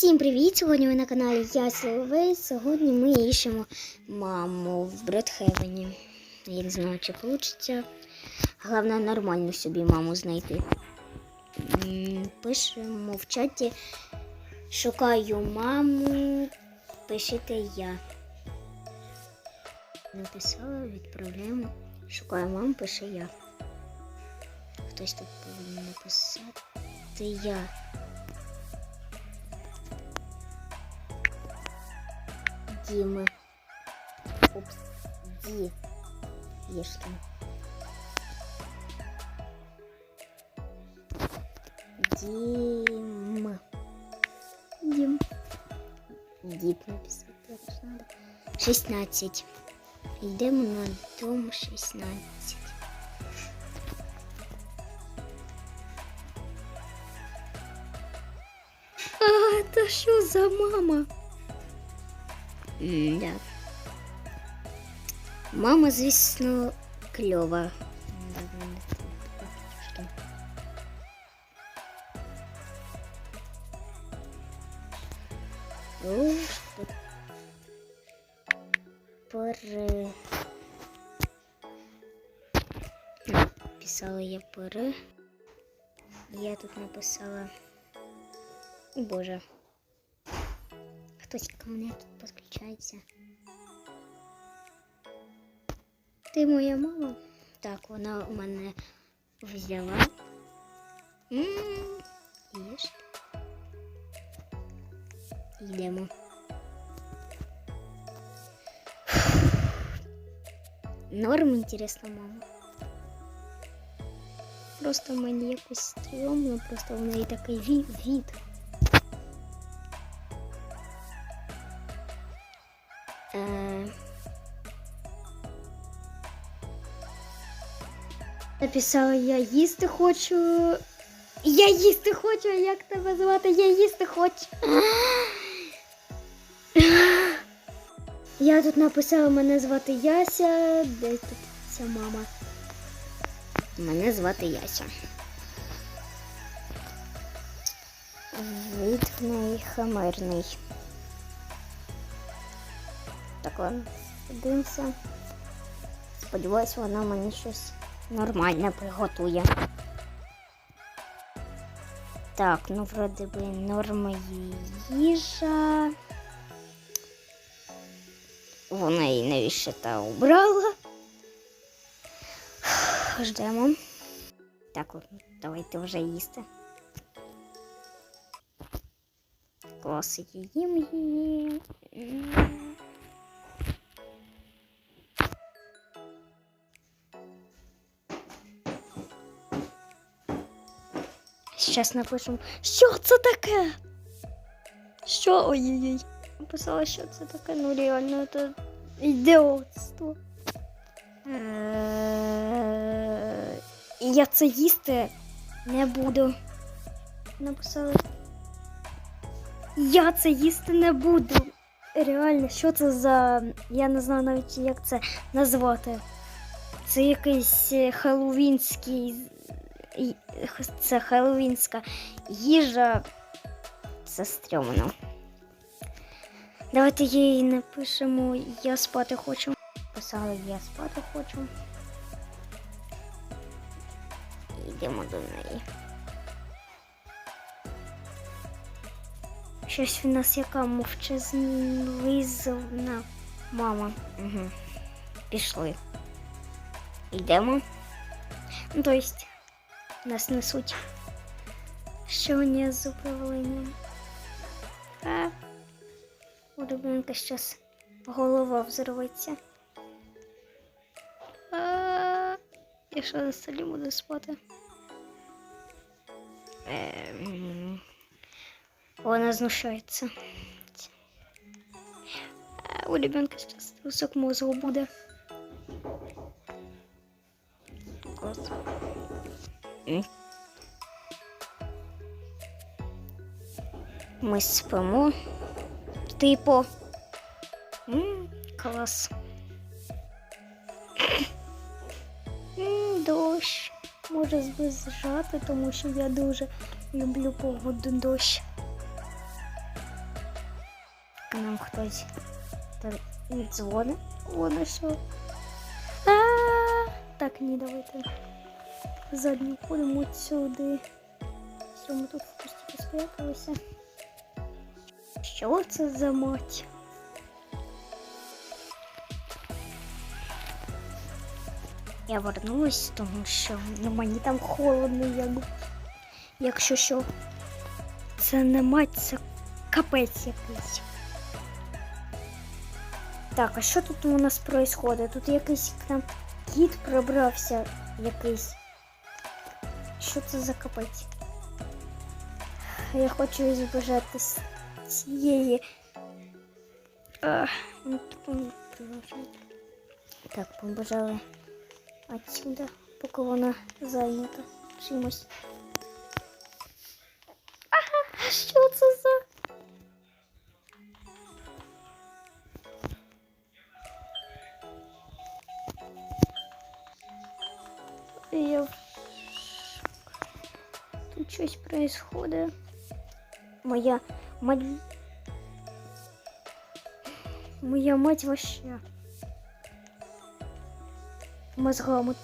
Всім привіт! Сьогодні ви на каналі Я Соловей. Сьогодні ми іщемо маму в Бредхевені. Я не знаю, чи вийде. Головне нормально собі маму знайти. Пишемо в чаті. Шукаю маму. Пишите я. Написала, відправляємо. Шукаю маму, пише я. Хтось тут повинен написати я. Димы. Упс. Ди. Ешкин. Дим. Дим. Дип написать також надо. 16. Йдемо на дом 16. А, це що за мама? Да. Мама, звісно, кльова. Пере... Писала я пере. Я тут написала. О, Боже. Хтось ко мне тут підключається. Ти моя мама? Так, вона у мене взяла. М. Йдемо. Норм інтересна мама. Просто мені якось стрьомно, просто в неї такий ві- Написала, я їсти хочу. Я їсти хочу, а як тебе звати? Я їсти хочу. Я тут написала, мене звати Яся. Де тут ця мама? Мене звати Яся. Від в хамерний. Так ладно, дивимося. Сподіваюсь, вона мені щось нормальне приготує. Так, ну вроде би норма їжа. Вона її навіщо та убрала. Ждемо. Так, давайте вже їсти. Клас, їм її. Зараз напишемо, що це таке? Що ой-ой-ой. Написала, що це таке, ну реально це ідіотство. Е, я це їсти не буду. Написала. Я це їсти не буду. Реально, що це за. Я не знаю навіть як це назвати. Це якийсь е, хеллоуінський це хеллоуінська їжа. Це стрьомно. Давайте їй напишемо Я спати хочу. Писала Я спати хочу. Йдемо до неї. Щось в нас яка мовчазна мама. Угу. Пішли. Йдемо. Ну, то есть нас несуть. Що не з управлінням? А у ребенка зараз голова взорветься. А, я що на столі буду спати? Ем, Вона знущається. А, у ребенка зараз кусок мозгу буде. Ми спимо. Типу. М, Клас. М, Дощ. Може збезжати, тому що я дуже люблю погоду дощ. к нам хтось дзвонить. Воно що. А, Так, ні, давайте. Заднім ходимо от сюди. Все, ми тут в кусті спряталися. Що це за мать? Я вернулась, тому що ну, мені там холодно, як, якщо що. Це не мать, це капець якийсь. Так, а що тут у нас происходит? Тут якийсь к нам кіт пробрався якийсь. Що це за капець? Я хочу збежати з цієї. Ах, ну, тупо продовжуйте. Так, побежали отсюда, поки вона зайнята чимось. Ага, що це за? Я... щось происходит. Моя мать... Моя мать вообще мозгами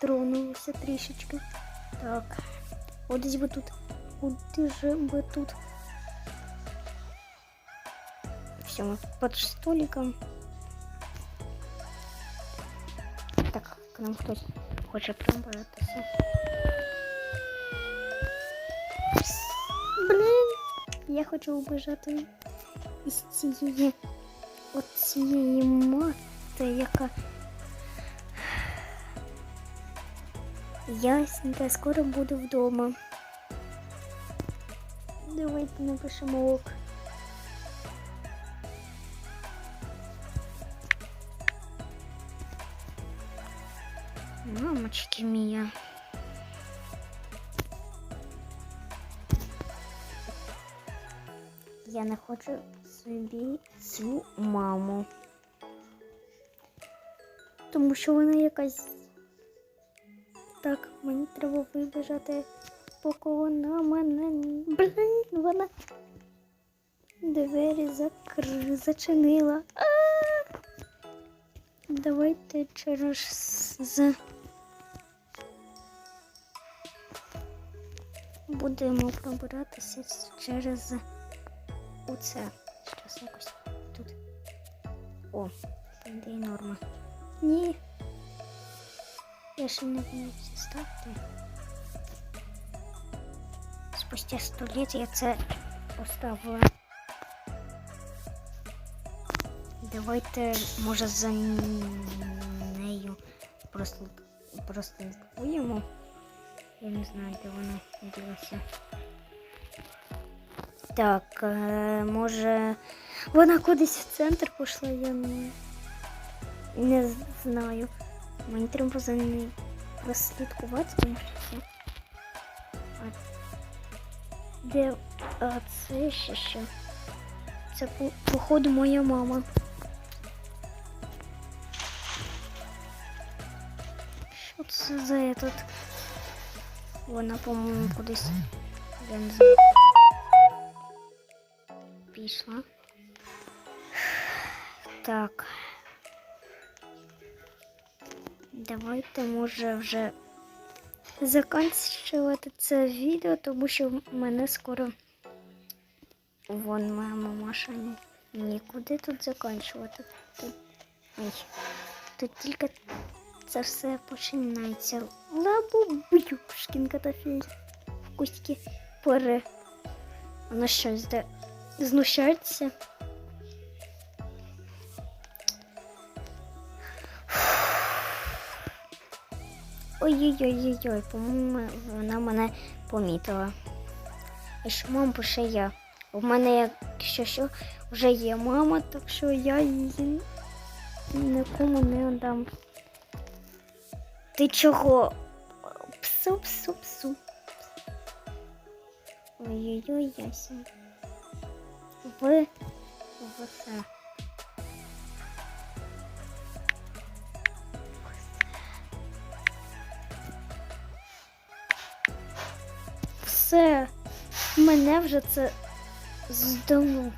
тронулася трішечки. Так. От десь би тут. Куди же би тут? Все, мы под столиком. Так, к нам хтось хоче пробратися. я хочу убежати із цієї от цієї мати, яка Ясненько, я скоро буду вдома. Давайте напишемо ок. Мамочки мія. Я не хочу собі цю маму. Тому що вона якась так, мені треба вибіжати, поки вона мене. Блін, вона двері закр... зачинила. А! Давайте через з. Будемо пробиратися через оце. Щас якось тут. О, там де норма. Ні. Я ще не вмію це ставити. Спустя сто літ я це поставила. Давайте, може, за нею просто прослідкуємо. Я не знаю, де вона ділася. Так, е, може, вона кудись в центр пішла, я не, не знаю. Мені треба за нею прослідкувати, тому що. Де а це ще що? Це походу моя мама. Що це за этот? Вона, по-моєму, кудись. Я не знаю. Пішла. Так. Давайте, може, вже закінчувати це відео, тому що мене скоро вон моя мамаша. Нікуди тут закінчувати. Тут, ой, тут тільки це все починається. Лабубюшкін котофей. В кустики пере. Вона щось де знущається. Ой-ой-ой-ой, по-моєму, вона мене помітила. І що мам пише я. У мене, якщо що, вже є мама, так що я її нікому не дам. Ти чого? Псу, псу, псу. Ой-ой-ой, ясен. Ви все. Все, мене вже це здало.